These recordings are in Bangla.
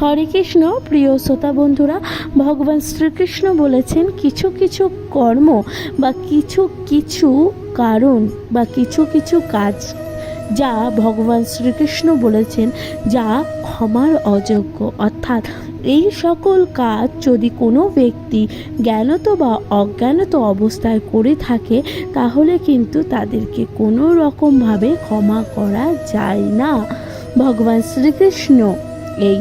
হরে কৃষ্ণ, প্রিয় শ্রোতা বন্ধুরা, ভগবান শ্রীকৃষ্ণ বলেছেন, কিছু কিছু কর্ম বা কিছু কিছু কারণ বা কিছু কিছু কাজ যা ভগবান শ্রীকৃষ্ণ বলেছেন যা ক্ষমার অযোগ্য। অর্থাৎ এই সকল কাজ যদি কোনো ব্যক্তি জ্ঞানত বা অজ্ঞানত অবস্থায় করে থাকে, তাহলে কিন্তু তাদেরকে কোনো রকমভাবে ক্ষমা করা যায় না। ভগবান শ্রীকৃষ্ণ এই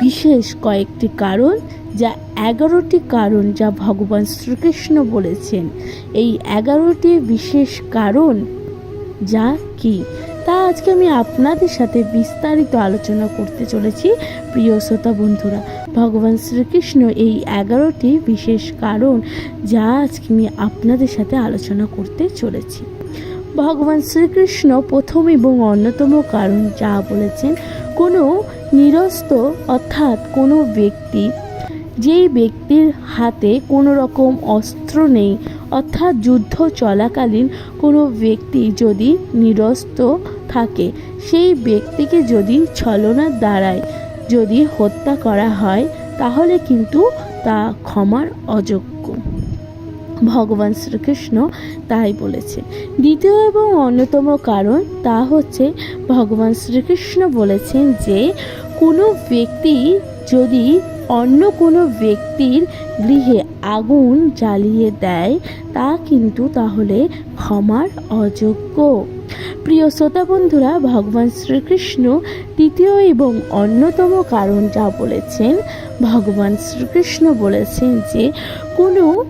বিশেষ কয়েকটি কারণ যা এগারোটি কারণ যা ভগবান শ্রীকৃষ্ণ বলেছেন। এই এগারোটি বিশেষ কারণ যা কি? তা আজকে আমি আপনাদের সাথে বিস্তারিত আলোচনা করতে চলেছি। প্রিয় শ্রোতা বন্ধুরা, ভগবান শ্রীকৃষ্ণ এই এগারোটি বিশেষ কারণ যা আজকে আমি আপনাদের সাথে আলোচনা করতে চলেছি। ভগবান শ্রীকৃষ্ণ প্রথম এবং অন্যতম কারণ যা বলেছেন কোনো নিরস্ত অর্থাৎ কোনো ব্যক্তি, যেই ব্যক্তির হাতে কোনো রকম অস্ত্র নেই, অর্থাৎ যুদ্ধ চলাকালীন কোনো ব্যক্তি যদি নিরস্ত থাকে, সেই ব্যক্তিকে যদি ছলনার দ্বারায় যদি হত্যা করা হয়, তাহলে কিন্তু তা ক্ষমার অযোগ্য। ভগবান শ্রীকৃষ্ণ তাই বলেছে। দ্বিতীয় এবং অন্যতম কারণ তা হচ্ছে ভগবান শ্রীকৃষ্ণ বলেছেন যে, কোনো ব্যক্তি যদি অন্য কোনো ব্যক্তির গৃহে আগুন জ্বালিয়ে দেয়, তা কিন্তু তাহলে ক্ষমার অযোগ্য। প্রিয় শ্রোতা বন্ধুরা, ভগবান শ্রীকৃষ্ণ তৃতীয় এবং অন্যতম কারণ যা বলেছেন, ভগবান শ্রীকৃষ্ণ বলেছেন যে, কোনো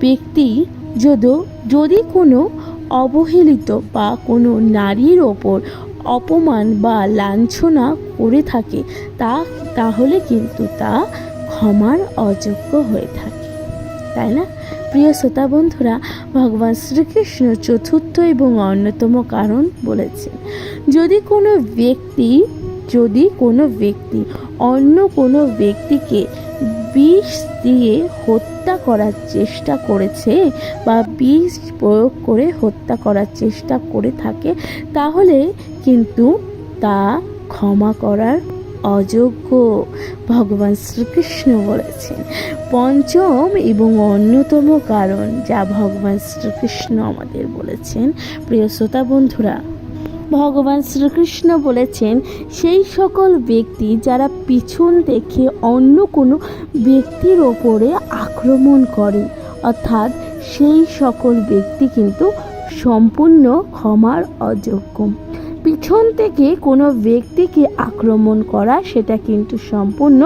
ব্যক্তি যদি যদি কোনো অবহেলিত বা কোনো নারীর ওপর অপমান বা লাঞ্ছনা করে থাকে, তা তাহলে কিন্তু তা ক্ষমার অযোগ্য হয়ে থাকে। তাই না? প্রিয় শ্রোতা বন্ধুরা, ভগবান শ্রীকৃষ্ণ চতুর্থ এবং অন্যতম কারণ বলেছেন যদি কোনো ব্যক্তি, যদি কোনো ব্যক্তি অন্য কোনো ব্যক্তিকে বিষ দিয়ে হত্যা করার চেষ্টা করেছে বা বিষ প্রয়োগ করে হত্যা করার চেষ্টা করে থাকে, তাহলে কিন্তু তা ক্ষমা করার অযোগ্য। ভগবান শ্রীকৃষ্ণ বলেছেন, পঞ্চম এবং অন্যতম কারণ যা ভগবান শ্রীকৃষ্ণ আমাদের বলেছেন। প্রিয় শ্রোতা বন্ধুরা ভগবান শ্রীকৃষ্ণ বলেছেন, সেই সকল ব্যক্তি যারা পিছন দেখে অন্য কোনো ব্যক্তির ওপরে আক্রমণ করে, অর্থাৎ সেই সকল ব্যক্তি কিন্তু সম্পূর্ণ ক্ষমার অযোগ্য। পিছন থেকে কোনো ব্যক্তিকে আক্রমণ করা, সেটা কিন্তু সম্পূর্ণ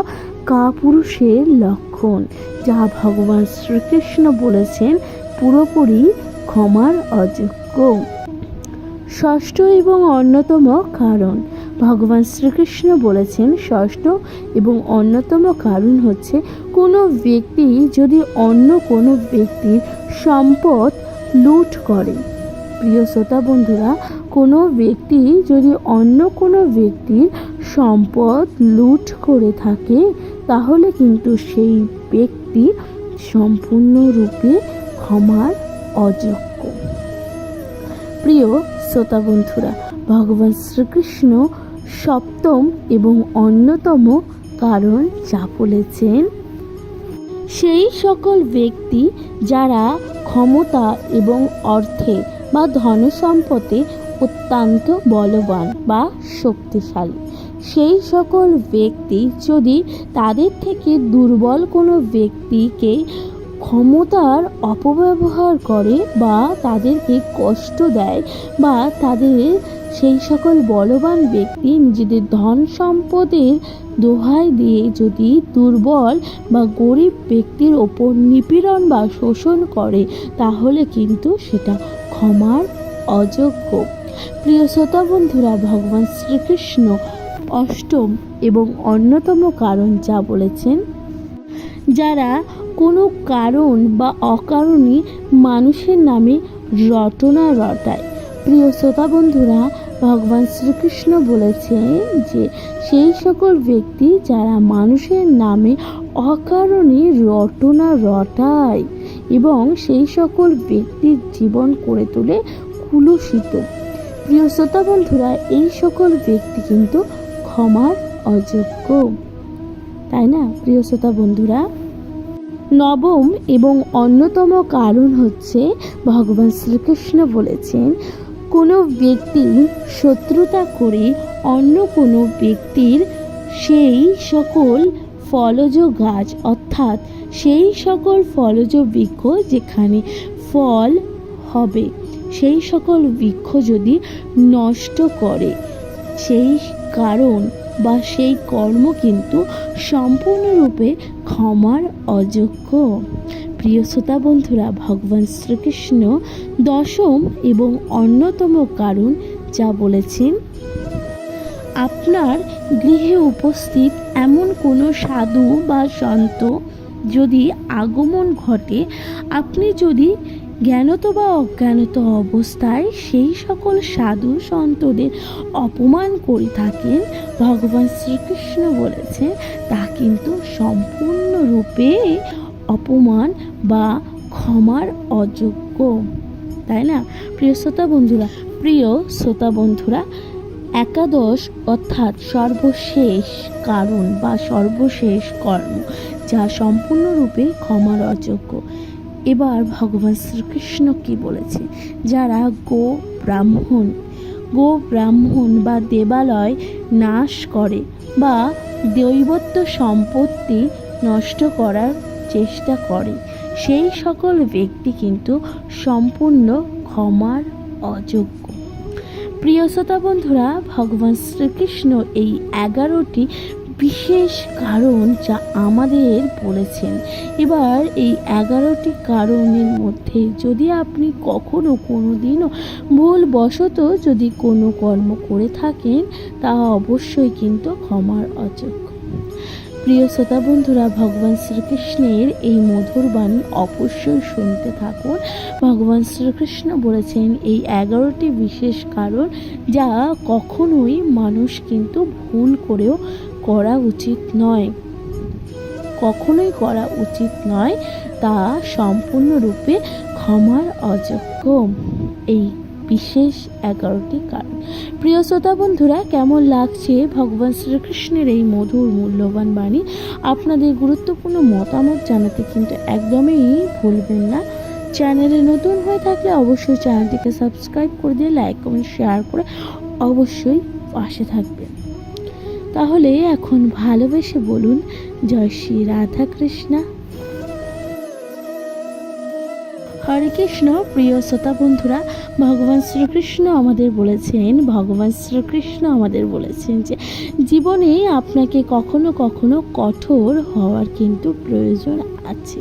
কাপুরুষের লক্ষণ, যা ভগবান শ্রীকৃষ্ণ বলেছেন, পুরোপুরি ক্ষমার অযোগ্য। ষষ্ঠ এবং অন্যতম কারণ। ভগবান শ্রীকৃষ্ণ বলেছেন, ষষ্ঠ এবং অন্যতম কারণ হচ্ছে কোনো ব্যক্তি যদি অন্য কোনো ব্যক্তির সম্পদ লুট করে। প্রিয় শ্রোতা বন্ধুরা, কোনো ব্যক্তি যদি অন্য কোনো ব্যক্তির সম্পদ লুট করে থাকে, তাহলে কিন্তু সেই ব্যক্তি সম্পূর্ণরূপে ক্ষমার অযোগ্য। প্রিয় শ্রোতা বন্ধুরা, ভগবান শ্রীকৃষ্ণ সপ্তম এবং অন্যতম কারণ যা বলেছেন, সেই সকল ব্যক্তি যারা ক্ষমতা এবং অর্থে বা ধনসম্পদে অত্যন্ত বলবান বা শক্তিশালী, সেই সকল ব্যক্তি যদি তাদের থেকে দুর্বল কোনো ব্যক্তিকে ক্ষমতার অপব্যবহার করে বা তাদেরকে কষ্ট দেয় বা তাদের সেই সকল বলবান ব্যক্তি নিজেদের ধন সম্পদের দোহাই দিয়ে যদি দুর্বল বা গরিব ব্যক্তির ওপর নিপীড়ন বা শোষণ করে, তাহলে কিন্তু সেটা ক্ষমার অযোগ্য। প্রিয় শ্রোতা বন্ধুরা, ভগবান শ্রীকৃষ্ণ অষ্টম এবং অন্যতম কারণ যা বলেছেন, যারা কোনো কারণ বা অকারণে মানুষের নামে রটনা রটায়। প্রিয় শ্রোতা বন্ধুরা, ভগবান শ্রীকৃষ্ণ বলেছেন যে সেই সকল ব্যক্তি যারা মানুষের নামে অকারণে রটনা রটায় এবং সেই সকল ব্যক্তির জীবন করে তোলে কুলুষিত। প্রিয় শ্রোতা বন্ধুরা, এই সকল ব্যক্তি কিন্তু ক্ষমার অযোগ্য। তাই না, প্রিয় শ্রোতা বন্ধুরা? নবম এবং অন্যতম কারণ হচ্ছে ভগবান শ্রীকৃষ্ণ বলেছেন, কোনো ব্যক্তি শত্রুতা করে অন্য কোনো ব্যক্তির সেই সকল ফলজ গাছ, অর্থাৎ সেই সকল ফলজ বৃক্ষ যেখানে ফল হবে, সেই সকল বৃক্ষ যদি নষ্ট করে, সেই কারণ বা সেই কর্ম কিন্তু সম্পূর্ণরূপে ক্ষমার অযোগ্য। প্রিয় শ্রোতা বন্ধুরা, ভগবান শ্রীকৃষ্ণ দশম এবং অন্যতম কারণ যা বলেছেন, আপনার গৃহে উপস্থিত এমন কোনো সাধু বা সন্ত যদি আগমন ঘটে, আপনি যদি জ্ঞানত বা অজ্ঞানত অবস্থায়, সেই সকল সাধু সন্তদের অপমান করে থাকেন। ভগবান শ্রীকৃষ্ণ বলেছে তা কিন্তু সম্পূর্ণরূপে অপমান বা ক্ষমার অযোগ্য। তাই না? প্রিয় শ্রোতা বন্ধুরা, প্রিয় শ্রোতা বন্ধুরা, একাদশ অর্থাৎ সর্বশেষ কারণ বা সর্বশেষ কর্ম, যা সম্পূর্ণরূপে ক্ষমার অযোগ্য। এবার ভগবান শ্রীকৃষ্ণ কি বলেছে? যারা গো ব্রাহ্মণ গো ব্রাহ্মণ বা দেবালয় নাশ করে বা দৈবত্ব সম্পত্তি নষ্ট করার চেষ্টা করে, সেই সকল ব্যক্তি কিন্তু সম্পূর্ণ ক্ষমার অযোগ্য। প্রিয় শ্রোতা বন্ধুরা, ভগবান শ্রীকৃষ্ণ এই এগারোটি বিশেষ কারণ যা আমাদের বলেছেন। এবার এই এগারোটি কারণের মধ্যে যদি আপনি কখনো কোনো দিনও ভুলবশত যদি কোনো কর্ম করে থাকেন, তা অবশ্যই কিন্তু ক্ষমার অযোগ্য। প্রিয় শ্রোতা বন্ধুরা, ভগবান শ্রীকৃষ্ণের এই মধুর বাণী অবশ্যই শুনতে থাকুন। ভগবান শ্রীকৃষ্ণ বলেছেন, এই এগারোটি বিশেষ কারণ যা কখনোই মানুষ কিন্তু ভুল করেও করা উচিত নয়। কখনোই করা উচিত নয়, তা সম্পূর্ণরূপে ক্ষমার অযোগ্য। এই বিশেষ এগারোটি কারণ। প্রিয় শ্রোতা বন্ধুরা, কেমন লাগছে ভগবান শ্রীকৃষ্ণের এই মধুর মূল্যবান বাণী? আপনাদের গুরুত্বপূর্ণ মতামত জানাতে কিন্তু একদমই ভুলবেন না। চ্যানেলে নতুন হয়ে থাকলে অবশ্যই চ্যানেলটিকে সাবস্ক্রাইব করে দিয়ে লাইক, কমেন্ট, শেয়ার করে অবশ্যই পাশে থাকবেন। তাহলে এখন ভালোবেসে বলুন, জয় শ্রী রাধা কৃষ্ণা। হরে কৃষ্ণ, প্রিয় শ্রোতা বন্ধুরা, ভগবান শ্রীকৃষ্ণ আমাদের বলেছেন, ভগবান শ্রীকৃষ্ণ আমাদের বলেছেন যে, জীবনে আপনাকে কখনো কখনো কঠোর হওয়ার কিন্তু প্রয়োজন আছে।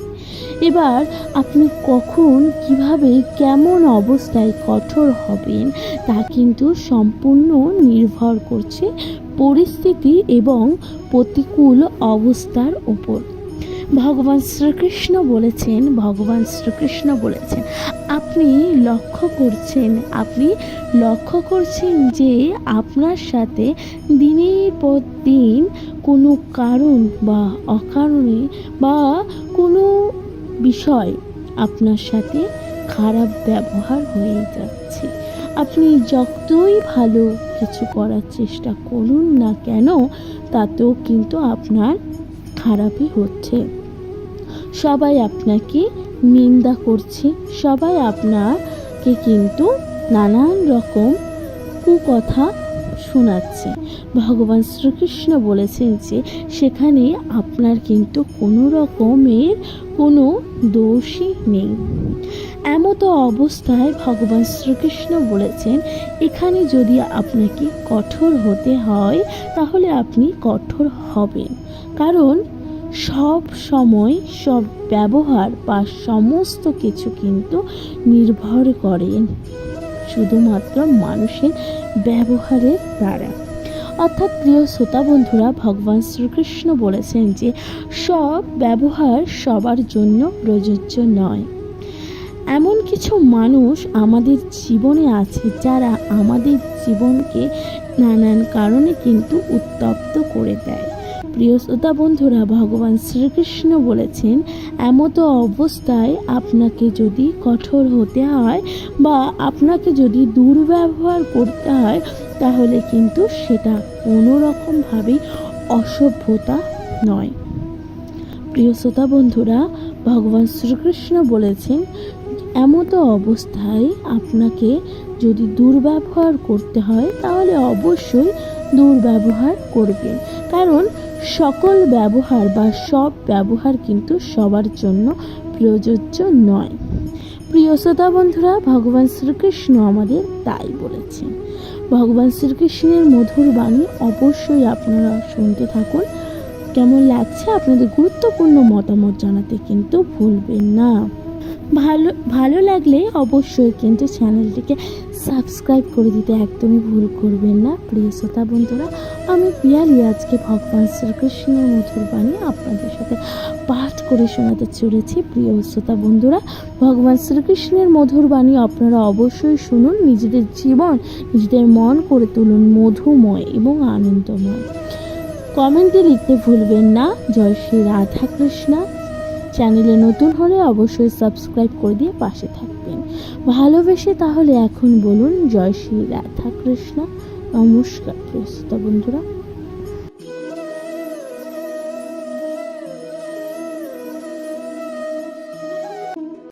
এবার আপনি কখন, কীভাবে, কেমন অবস্থায় কঠোর হবেন তা কিন্তু সম্পূর্ণ নির্ভর করছে পরিস্থিতি এবং প্রতিকূল অবস্থার উপর। ভগবান শ্রীকৃষ্ণ বলেছেন, ভগবান শ্রীকৃষ্ণ বলেছেন, আপনি লক্ষ্য করছেন, আপনি লক্ষ্য করছেন যে আপনার সাথে দিনের পর দিন কোনো কারণ বা অকারণে বা কোনো বিষয় আপনার সাথে খারাপ ব্যবহার হয়ে যাচ্ছে। আপনি যতই ভালো কিছু করার চেষ্টা করুন না কেন, তাতেও কিন্তু আপনার খারাপই হচ্ছে। সবাই আপনাকে নিন্দা করছে, সবাই আপনাকে কিন্তু নানান রকম কুকথা শোনাচ্ছে। ভগবান শ্রীকৃষ্ণ বলেছেন যে, সেখানে আপনার কিন্তু কোনো রকমের কোনো দোষই নেই। এমতো অবস্থায় ভগবান শ্রীকৃষ্ণ বলেছেন, এখানে যদি আপনাকে কঠোর হতে হয়, তাহলে আপনি কঠোর হবেন। কারণ সব সময় সব ব্যবহার বা সমস্ত কিছু কিন্তু নির্ভর করেন শুধুমাত্র মানুষের ব্যবহারের দ্বারা। অর্থাৎ প্রিয় শ্রোতা বন্ধুরা, ভগবান শ্রীকৃষ্ণ বলেছেন যে, সব ব্যবহার সবার জন্য প্রযোজ্য নয়। এমন কিছু মানুষ আমাদের জীবনে আছে যারা আমাদের জীবনকে নানান কারণে কিন্তু উত্তপ্ত করে দেয়। প্রিয় শ্রোতা বন্ধুরা, ভগবান শ্রীকৃষ্ণ বলেছেন, এমতো অবস্থায় আপনাকে যদি কঠোর হতে হয় বা আপনাকে যদি দুর্ব্যবহার করতে হয়, তাহলে কিন্তু সেটা কোনো রকমভাবেই অসভ্যতা নয়। প্রিয় শ্রোতা বন্ধুরা, ভগবান শ্রীকৃষ্ণ বলেছেন এমতো অবস্থায় আপনাকে যদি দুর্ব্যবহার করতে হয়, তাহলে অবশ্যই দুর্ব্যবহার করবেন। কারণ সকল ব্যবহার বা সব ব্যবহার কিন্তু সবার জন্য প্রযোজ্য নয়। প্রিয় শ্রোতা বন্ধুরা, ভগবান শ্রীকৃষ্ণ আমাদের তাই বলেছেন। ভগবান শ্রীকৃষ্ণের মধুর বাণী অবশ্যই আপনারা শুনতে থাকুন। কেমন লাগছে আপনাদের গুরুত্বপূর্ণ মতামত জানাতে কিন্তু ভুলবেন না। ভালো ভালো লাগলে অবশ্যই কিন্তু চ্যানেলটিকে সাবস্ক্রাইব করে দিতে একদমই ভুল করবেন না। প্রিয় শ্রোতা বন্ধুরা, আমি পিয়ালি আজকে ভগবান শ্রীকৃষ্ণের মধুর বাণী আপনাদের সাথে পাঠ করে শোনাতে চলেছি। প্রিয় শ্রোতা বন্ধুরা, ভগবান শ্রীকৃষ্ণের মধুর বাণী আপনারা অবশ্যই শুনুন। নিজেদের জীবন, নিজেদের মন করে তুলুন মধুময় এবং আনন্দময়। কমেন্টে লিখতে ভুলবেন না। জয় শ্রী রাধা কৃষ্ণা চ্যানেলে নতুন হলে অবশ্যই সাবস্ক্রাইব করে দিয়ে পাশে থাকবেন। ভালোবেসে তাহলে এখন বলুন, জয় শ্রী রাধা কৃষ্ণ নমস্কার বন্ধুরা।